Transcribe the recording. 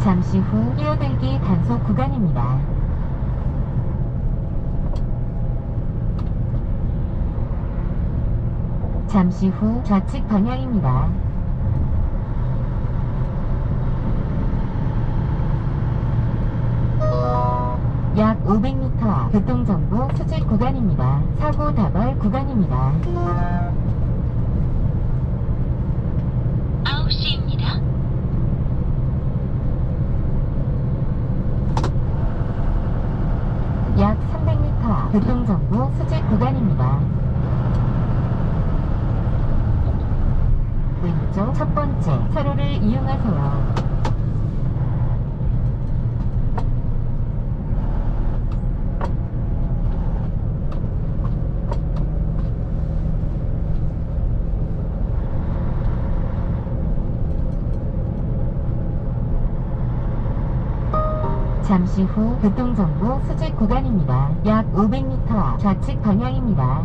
잠시 후 끼어들기 단속 구간입니다. 잠시 후 좌측 방향입니다. 약 500m 앞 교통정보 수직 구간입니다. 사고 다발 구간입니다. 9시입니다. 교통정보 수직 구간입니다. 왼쪽 첫 번째 차로를 이용하세요. 잠시 후 교통정보 수직 구간입니다. 약 500m 앞 좌측 방향입니다.